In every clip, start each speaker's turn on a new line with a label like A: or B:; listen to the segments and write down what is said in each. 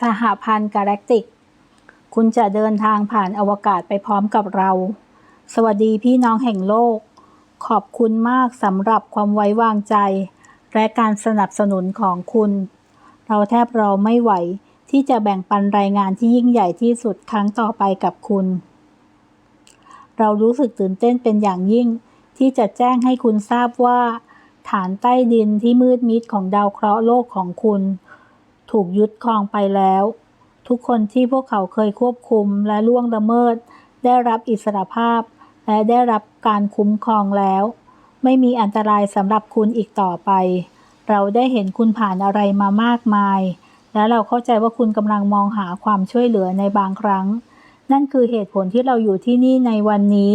A: สหพันธ์กาแล็กติก คุณจะเดินทางผ่านอวกาศไปพร้อมกับเรา สวัสดีพี่น้องแห่งโลก ขอบคุณมากสำหรับความไว้วางใจ และการสนับสนุนของคุณ เราแทบเราไม่ไหวที่จะแบ่งปันรายงานที่ยิ่งใหญ่ที่สุดครั้งต่อไปกับคุณ เรารู้สึกตื่นเต้นเป็นอย่างยิ่ง ที่จะแจ้งให้คุณทราบว่า ฐานใต้ดินที่มืดมิดของดาวเคราะห์โลกของคุณ ถูกยึดครองไปแล้ว ทุกคนที่พวกเขาเคยควบคุมและล่วงละเมิด ได้รับอิสรภาพ และได้รับการคุ้มครองแล้ว ไม่มีอันตรายสำหรับคุณอีกต่อไป เราได้เห็นคุณผ่านอะไรมามากมาย และเราเข้าใจว่าคุณกำลังมองหาความช่วยเหลือในบางครั้ง นั่นคือเหตุผลที่เราอยู่ที่นี่ในวันนี้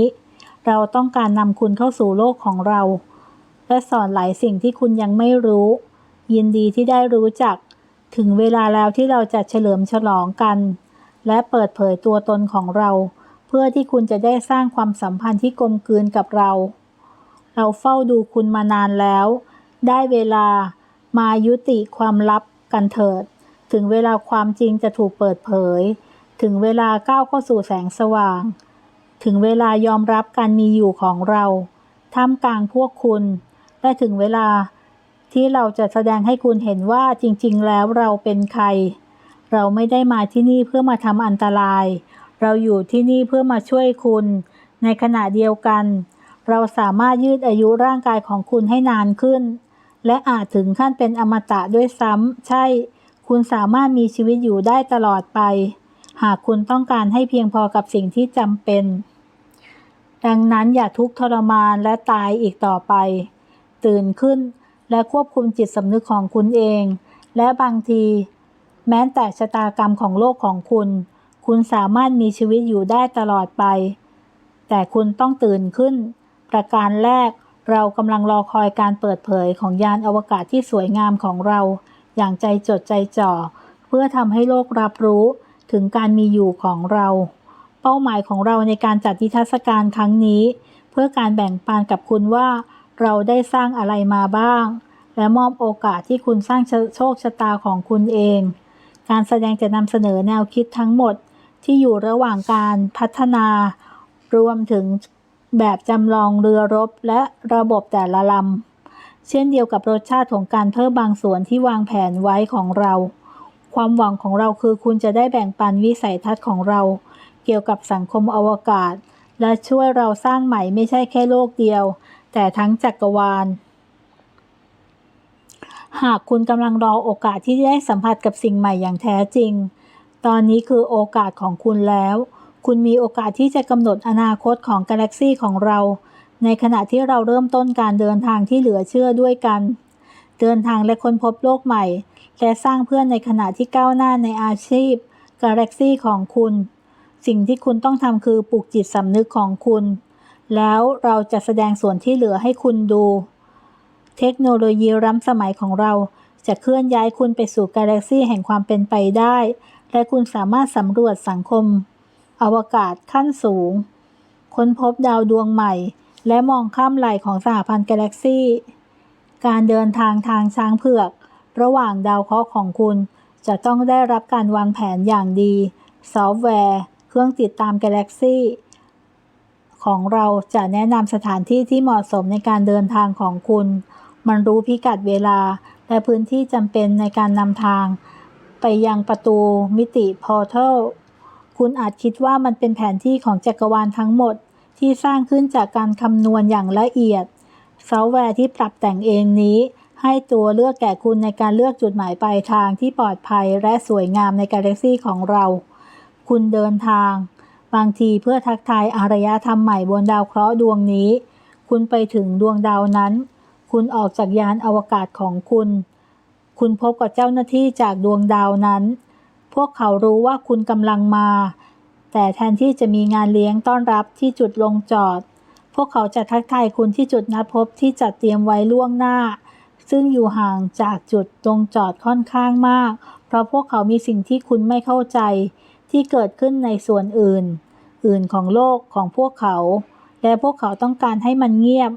A: เราต้องการนำคุณเข้าสู่โลกของเราและสอนหลายสิ่งที่คุณยังไม่รู้ ยินดีที่ได้รู้จัก ถึงเวลาแล้วที่เราจะเฉลิมฉลองกัน และเปิดเผยตัวตนของเรา เพื่อที่คุณจะได้สร้างความสัมพันธ์ที่กลมกลืนกับเรา เราเฝ้าดูคุณมานานแล้ว ได้เวลามายุติความลับกันเถิด ถึงเวลาความจริงจะถูกเปิดเผย ถึงเวลาก้าวเข้าสู่แสงสว่าง ถึงเวลายอมรับการมีอยู่ของเรา ท่ามกลางพวกคุณ และถึงเวลา ที่เราจะแสดงให้คุณเห็นว่าจริง ๆ แล้วเราเป็นใคร เราไม่ได้มาที่นี่เพื่อมาทำอันตราย เราอยู่ที่นี่เพื่อมาช่วยคุณ ในขณะเดียวกัน เราสามารถยืดอายุร่างกายของคุณให้นานขึ้น และอาจถึงขั้นเป็นอมตะด้วยซ้ำใช่ คุณสามารถมีชีวิตอยู่ได้ตลอดไป หากคุณต้องการให้เพียงพอกับสิ่งที่จำเป็น ดังนั้นอย่าทุกข์ทรมานและตายอีกต่อไป ตื่นขึ้น และควบคุมจิตสำนึกของคุณเอง และบางที แม้แต่ชะตากรรมของโลกของคุณ คุณสามารถมีชีวิตอยู่ได้ตลอดไป แต่คุณต้องตื่นขึ้น ประการแรกเรากำลังรอคอยการเปิดเผยของยานอวกาศที่สวยงามของเรา อย่างใจจดใจจ่อ เพื่อทำให้โลกรับรู้ถึงการมีอยู่ของเรา เป้าหมายของเราในการจัดนิทรรศการครั้งนี้ เพื่อการแบ่งปันกับคุณว่า เราได้สร้างอะไรมาบ้าง และมอบโอกาสที่คุณสร้างโชคชะตาของคุณเอง การแสดงจะนำเสนอแนวคิดทั้งหมดที่อยู่ระหว่างการพัฒนา รวมถึงแบบจำลองเรือรบและระบบแต่ละลำ เช่นเดียวกับรสชาติของการเพิ่มบางส่วนที่วางแผนไว้ของเรา ความหวังของเราคือคุณจะได้แบ่งปันวิสัยทัศน์ของเรา เกี่ยวกับสังคมอวกาศ และช่วยเราสร้างใหม่ไม่ใช่แค่โลกเดียว แต่ทั้งจักรวาล หากคุณกำลังรอโอกาสที่จะได้สัมผัสกับสิ่งใหม่อย่างแท้จริง ตอนนี้คือโอกาสของคุณแล้ว คุณมีโอกาสที่จะกำหนดอนาคตของกาแล็กซีของเรา ในขณะที่เราเริ่มต้นการเดินทางที่เหลือเชื่อด้วยกัน เดินทางและค้นพบโลกใหม่ และสร้างเพื่อนในขณะที่ก้าวหน้าในอาชีพกาแล็กซีของคุณ สิ่งที่คุณต้องทำคือปลุกจิตสำนึกของคุณ แล้วเราจะแสดงส่วนที่เหลือให้คุณดู เทคโนโลยีล้ำสมัยของเราจะเคลื่อนย้ายคุณไปสู่กาแล็กซีแห่งความเป็นไปได้ และคุณสามารถสำรวจสังคม อวกาศขั้นสูง ค้นพบดาวดวงใหม่ และมองข้ามไหลของสหพันธ์กาแล็กซีการเดินทางทางช้างเผือก ระหว่างดาวเคราะห์ของคุณ จะต้องได้รับการวางแผนอย่างดี ซอฟต์แวร์ เครื่องติดตามกาแล็กซี่ ของเราจะแนะนำสถานที่ที่เหมาะสมในการเดินทางของคุณ มันรู้พิกัดเวลา และพื้นที่จำเป็นในการนำทาง ไปยังประตูมิติพอร์ทัลคุณอาจคิดว่ามันเป็นแผนที่ของจักรวาลทั้งหมด ที่สร้างขึ้นจากการคำนวณอย่างละเอียด ซอฟต์แวร์ที่ปรับแต่งเองนี้ ให้ตัวเลือกแก่คุณในการเลือกจุดหมายปลายทางที่ปลอดภัยและสวยงามในกาแล็กซีของเรา คุณเดินทาง บางทีเพื่อทักทายอารยธรรมใหม่บนดาวเคราะห์ดวงนี้ คุณไปถึงดวงดาวนั้น คุณออกจากยานอวกาศของคุณ คุณพบกับเจ้าหน้าที่จากดวงดาวนั้น พวกเขารู้ว่าคุณกำลังมา แต่แทนที่จะมีงานเลี้ยงต้อนรับที่จุดลงจอด พวกเขาจะทักทายคุณที่จุดนัดพบที่จัดเตรียมไว้ล่วงหน้า ซึ่งอยู่ห่างจากจุดลงจอดค่อนข้างมาก เพราะพวกเขามีสิ่งที่คุณไม่เข้าใจ ที่เกิดขึ้นในส่วนอื่น อื่นของโลกของพวกเขา และพวกเขาต้องการให้มันเงียบ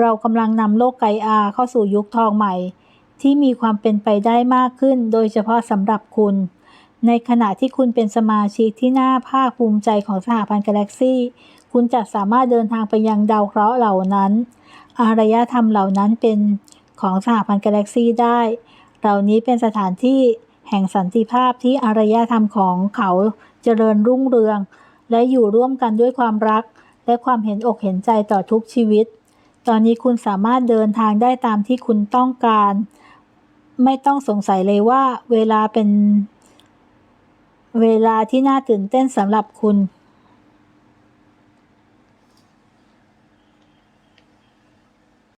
A: เรากำลังนำโลกไกอาเข้าสู่ยุคทองใหม่ ที่มีความเป็นไปได้มากขึ้น โดยเฉพาะสำหรับคุณในในขณะที่คุณเป็นสมาชิกที่น่าภาคภูมิใจของสหพันธ์กาแล็กซี่ คุณจะสามารถเดินทางไปยังดาวเคราะห์เหล่านั้น อารยธรรมเหล่านั้นเป็นของสหพันธ์กาแล็กซี่ได้ เหล่านี้เป็นสถานที่ แห่งสันติภาพที่อารยธรรมของเขาเจริญรุ่งเรือง และอยู่ร่วมกันด้วยความรัก และความเห็นอกเห็นใจต่อทุกชีวิต ตอนนี้คุณสามารถเดินทางได้ตามที่คุณต้องการ ไม่ต้องสงสัยเลยว่าเวลาเป็น เวลาที่น่าตื่นเต้นสำหรับคุณ